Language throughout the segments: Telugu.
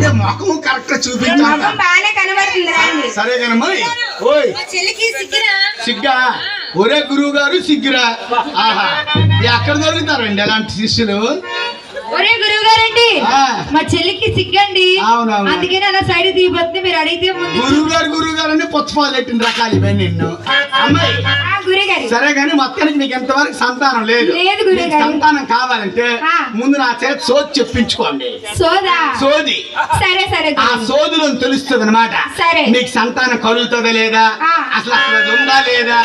అదే ముఖం కరెక్ట్ చూపించాలి బాగానే కనబడుతుంది సరే ఓయ్. సిగ్గా? ఒరే గురువు గారు సిగ్గురా? ఆహా. ఎక్కడ దొరుకుతారండి అలాంటి శిష్యులు. ఒరే గురువు గారండి. మా చెల్లికి సిగ్గండి. అందుకే అలా సైడ్ దిగిపోతుంది మీరు అడిగితే గురువు గారు గురువు గారు అని పుచ్చపాలు పెట్టిన రకాలు ఇవన్నీ నిన్ను. అమ్మాయి. సరే గాని మొత్తానికి నీకు ఎంతవరకు సంతానం లేదు. నీకు. సంతానం కావాలంటే. ముందు నా చేతి సోది చెప్పించుకోండి. సోదా? సరే సరే ఆ. సోదులో తెలుస్తుంది అనమాట సరే. నీకు సంతానం కలుగుతుందా లేదా. అసలు అసలు ఉందా లేదా?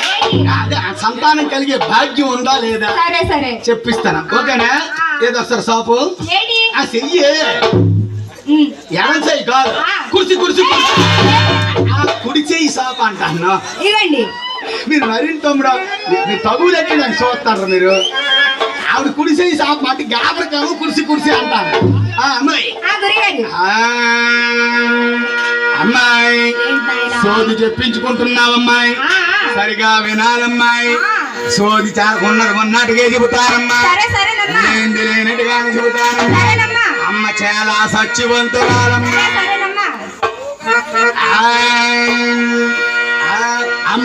సంతానం కలిగే భాగ్యం ఉందా లేదా? సరే సరే. చెప్పిస్తాను. ఓకేనా. ఏదో సాపు. ఏంటి? ఆ చెయ్యి. ఎడం కాదు. కుర్చీ కుర్చీ కుర్చీ కుడి చెయ్యి సాపు అంటాను. ఇవ్వండి. మీరు మరింత తమ్ముడు మీ తగులు ఎట్టి నాకు చూస్తారు మీరు? ఆవిడ కుడి చెయ్యి సాపు అంటే గాబరికాము కుర్చీ కుర్చీ అంటాను ఆ అమ్మాయి. అమ్మాయి సోది చెప్పించుకుంటున్నావమ్మాయి. సరిగా వినాలమ్మాయి. సోది చాలా ఉన్నది ఉన్నట్టుగా చెబుతారమ్మా. లేనిది లేనట్టుగానే సరేనమ్మా అమ్మ చాలా సత్యవంతురాలమ్మా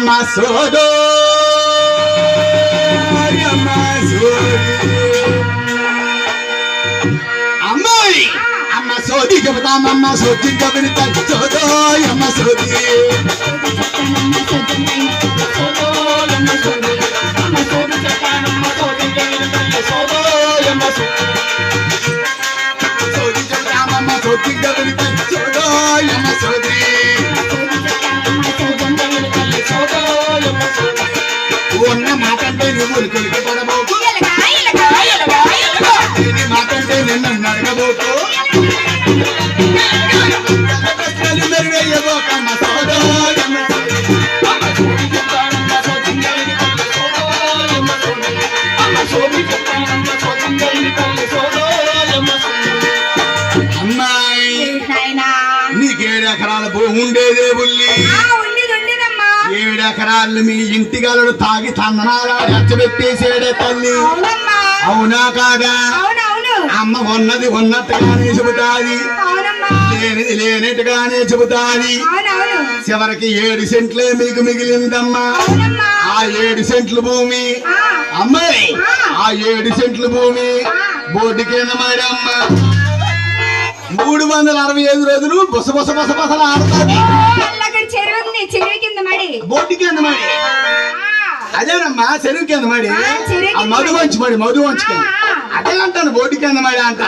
అమ్మ సోదో. అమ్మ అమ్మాయి అమ్మ సోది. చెబుతామమ్మ సోది చెబుతా సోదో అమ్మ సోది. సోది. ఉన్న మాట అంటే నువ్వు ఉలికి పడబోకు ఇలగా, ఇలగా, ఇలగా, ఇలగా. ఇది మాట అంటే నిన్ను నడగబోకు ప్రశ్నలు మెరుగయ్యబోకమ్మ సోదో అమ్మ సోది అమ్మాయి నాయనా. నీకేడు ఎకరాల భూమి ఉండేదే బుల్లి ఆ, ఉండేది ఉండేదమ్మా ఏడు ఎకరాలు మీ ఇంటి గలడు తాగి తందనాలు తల్లి. అవునా కాదా? అమ్మ ఉన్నది ఉన్నట్టుగానే చెబుతాది. లేనిది లేనట్టుగానే చెబుతాది. చివరికి ఏడు సెంట్లే మీకు మిగిలిందమ్మా. ఆ ఏడు సెంట్ల భూమి. అమ్మాయి ఆ. ఏడు సెంట్ల భూమి. బోర్డు కింద మరి అమ్మ? మూడు వందల అరవై ఐదు రోజులు బుస బుస బుస బుసలు ఆడుతుంది మడి కింద మరి? ఆ, అదేనమ్మా మడి ఆ, చెరువు ఆ కింద మధు వంచి మడి మధు వంచి కింద. ఆ, ఆ. అదే అంటాను బోర్డు కింద మడి అంట.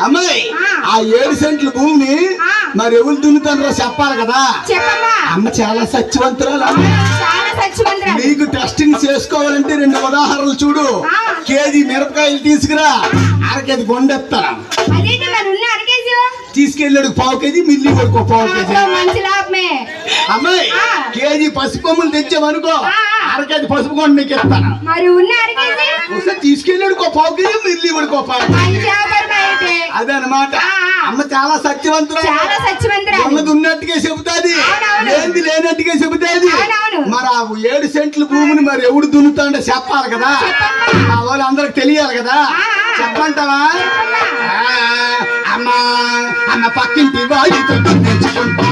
అమ్మాయి ఆ. ఏడు సెంట్ల భూమి. మరి ఎవరు దున్నుతారో చెప్పాలి కదా? అమ్మ చాలా సత్యవంతురాలు నీకు టెస్టింగ్ చేసుకోవాలంటే రెండు ఉదాహరణలు చూడు. కేజీ మిరపకాయలు తీసుకురా. అరకేది కొండెత్తాను తీసుకెళ్ళాడు పావు కేజీ మిల్లి కొడుకో పావు కేజీ. అమ్మాయి. కేజీ పసుపు కొమ్ములు తెచ్చావనుకో ఆ. అరకేది పసుపు కొండ నీకు ఇస్తాను. మరి ఉన్న అరకేజీ తీసుకెళ్ళాడు కో పావు కేజీ మిల్లి కొడుకో పావు కేజీ మంచి వ్యాపారం అయితే అదే అనమాట ఆ, ఆ. అమ్మ చాలా సత్యవంతురాలు. చాలా సత్యమంత్రాలు ఉన్నది ఉన్నట్టుగా చెబుతాది. లేనిది లేనట్టుగా చెబుతాది. మరి ఆ ఏడు సెంట్ల భూమిని మరి ఎవడు దున్నుతాడో చెప్పాలి కదా. ఆ వాళ్ళు అందరికి తెలియాలి కదా. చెప్పంటావా అమ్మా అన్న పక్కింటి వాడితో తెచ్చుకుంటావు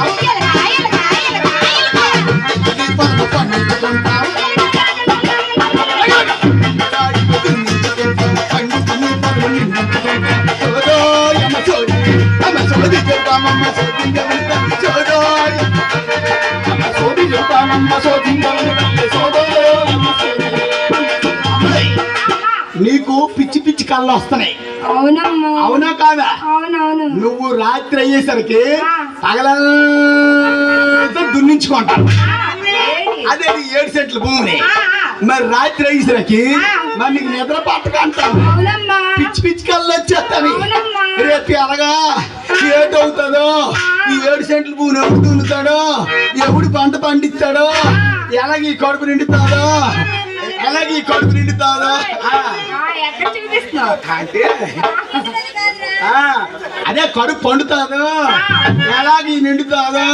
నీకు పిచ్చి పిచ్చి కళ్ళు వస్తున్నాయి. అవునమ్మా. అవునా కాదా? నువ్వు రాత్రి అయ్యేసరికి ఆ. పగలంతా దున్నించుకుంటావు? అదే నీ ఏడు సెంట్ల భూమిని. ఆ. మరి రాత్రి అయ్యేసరికి. మరి నీకు నిద్ర పట్టకంటావు పిచ్చి పిచ్చి కళ్ళు వచ్చేస్తావి అవునమ్మా. రేపు ఎలాగా ఏటవుతుందో ఈ ఏడు సెంట్ల భూమిని ఎవడు దున్నుతాడో? ఎవడు పంట పండిస్తాడో? ఎలాగ ఈ కడుపు నిండుతాడో? ఎలాగ ఈ కడుపు చూపిస్తున్నావు? అంటే అదే కడుపు పండుతాదో? ఎలాగ ఈ నిండుతాదో?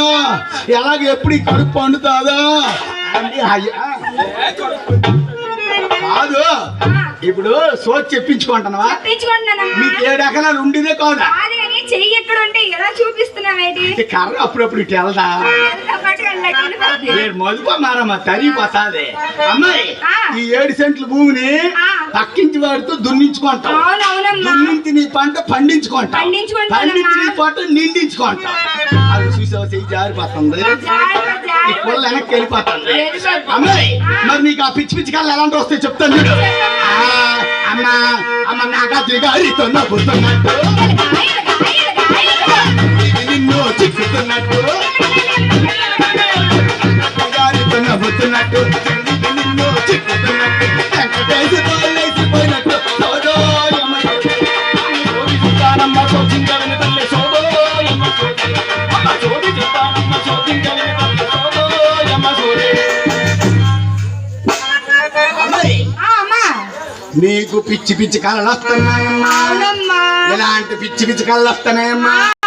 ఎలాగ ఎప్పుడు ఈ కడుపు పండుతాదో? అంటే అయ్యా కాదు ఇప్పుడు సోచి చెప్పించుకుంటున్నావా? మీకు ఏడు ఎకరాలు ఉండిదే కాదా చెయ్యి ఎక్కడ ఉంటే చూపిస్తున్నావేంటి ఈ కర్ర అప్పుడప్పుడు ఇటు వెళ్దా? మదుపు మారమ్మ తరిగిపోతాది అమ్మాయి. ఈ ఏడు సెంట్ల భూమిని ఆ. పక్కింటి వాడితో దున్నించుకుంటాం దున్నించి నీ పంట పండించుకుంటాం. పండించి నీ పంట నిండించుకుంటాం అది చూసావు చెయ్యి జారిపోతుంది. ఈ. పుల్ల వెనక్కి వెళ్ళిపోతుంది. అమ్మాయి. మరి నీకు ఆ పిచ్చి పిచ్చి కళ్ళు ఎలాంటి వస్తాయి చెప్తాను చూడు అమ్మ నవ్వుతున్నట్టు నిన్ను చిక్కుతున్నట్టు. చిక్కుతున్నట్టు చూస్తానమ్మ శోధించవని తల్లి చూస్తానమ్మ శోధించవని తల్లి అమ్మా నీకు పిచ్చి పిచ్చి కళలు వస్తున్నాయమ్మా. ఇలాంటి పిచ్చి పిచ్చి కళ్ళు వస్తున్నాయమ్మా?